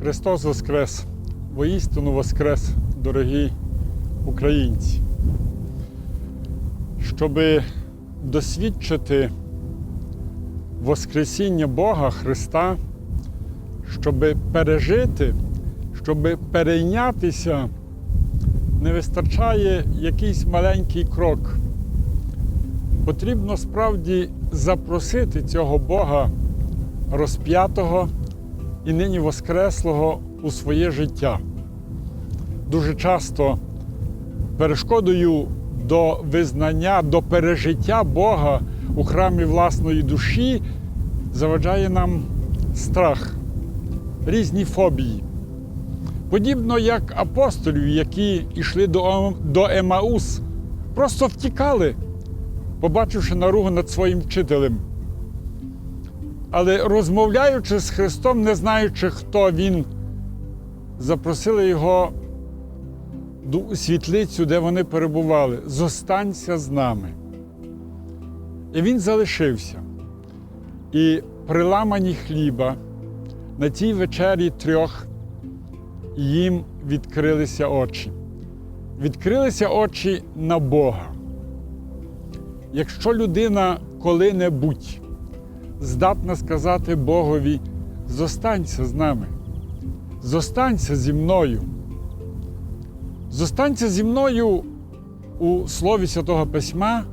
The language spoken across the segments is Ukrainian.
Христос Воскрес! Воістину Воскрес, дорогі українці! Щоб досвідчити Воскресіння Бога Христа, щоб пережити, щоб перейнятися, не вистачає якийсь маленький крок. Потрібно справді запросити цього Бога розп'ятого і нині Воскреслого у своє життя. Дуже часто перешкодою до визнання, до пережиття Бога у храмі власної душі заважає нам страх, різні фобії. Подібно як апостолів, які йшли до, до Емаус, просто втікали, побачивши наругу над своїм вчителем. Але розмовляючи з Христом, не знаючи, хто він, запросили його у світлицю, де вони перебували. Зостанься з нами. І він залишився. І при ламані хліба на тій вечері трьох їм відкрилися очі. Відкрилися очі на Бога. Якщо людина коли-небудь здатна сказати Богові, зостанься з нами, зостанься зі мною. Зостанься зі мною у Слові Святого Письма,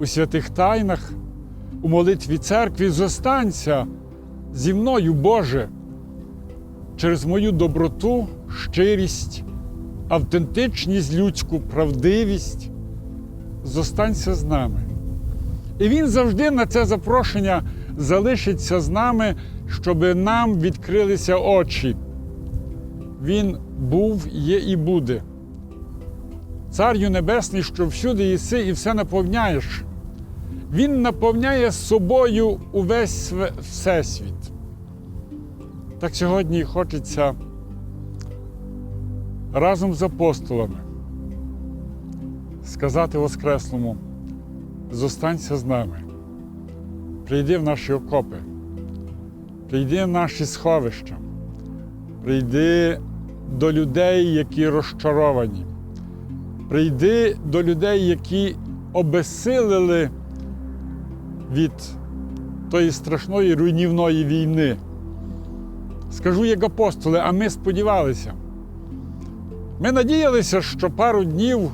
у святих тайнах, у молитві церкві, зостанься зі мною, Боже, через мою доброту, щирість, автентичність людську, правдивість. Зостанься з нами. І Він завжди на це запрошення залишиться з нами, щоб нам відкрилися очі. Він був, є і буде. Царю Небесний, що всюди єси і все наповняєш. Він наповняє собою увесь всесвіт. Так сьогодні хочеться разом з апостолами сказати Воскреслому, зостанься з нами. Прийди в наші окопи, прийди в наші сховища, прийди до людей, які розчаровані, прийди до людей, які обезсилили від тої страшної руйнівної війни. Скажу як апостоли, а ми сподівалися. Ми надіялися, що пару днів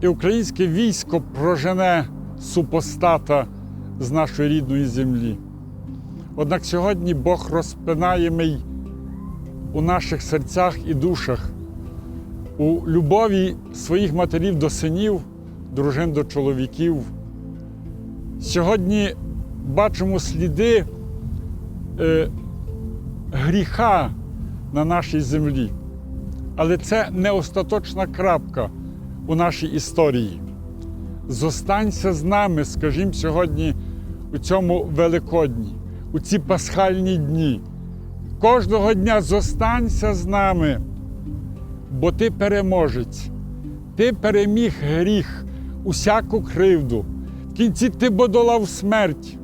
і українське військо прожене супостата з нашої рідної землі. Однак сьогодні Бог розпинаємий у наших серцях і душах, у любові своїх матерів до синів, дружин до чоловіків. Сьогодні бачимо сліди е, гріха на нашій землі. Але це не остаточна крапка у нашій історії. Зостанься з нами, скажімо, сьогодні у цьому Великодні, у ці пасхальні дні. Кожного дня зостанься з нами, бо ти переможець, ти переміг гріх, усяку кривду. В кінці ти подолав смерть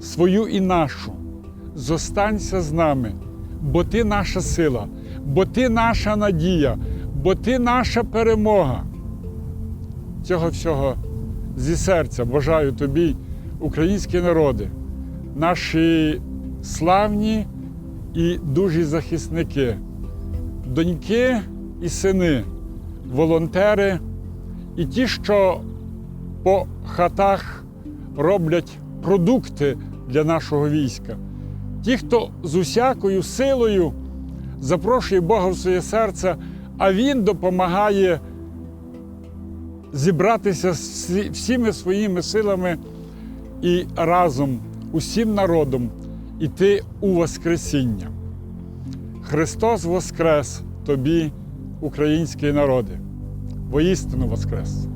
свою і нашу. Зостанься з нами, бо ти наша сила, бо ти наша надія, бо ти наша перемога. Цього всього зі серця бажаю тобі, українські народи, наші славні і дужі захисники, доньки і сини, волонтери і ті, що по хатах роблять продукти для нашого війська. Ті, хто з усякою силою запрошує Бога в своє серце, а Він допомагає зібратися всіми своїми силами і разом, усім народом іти у Воскресіння. Христос Воскрес тобі, українські народи, воістину Воскрес!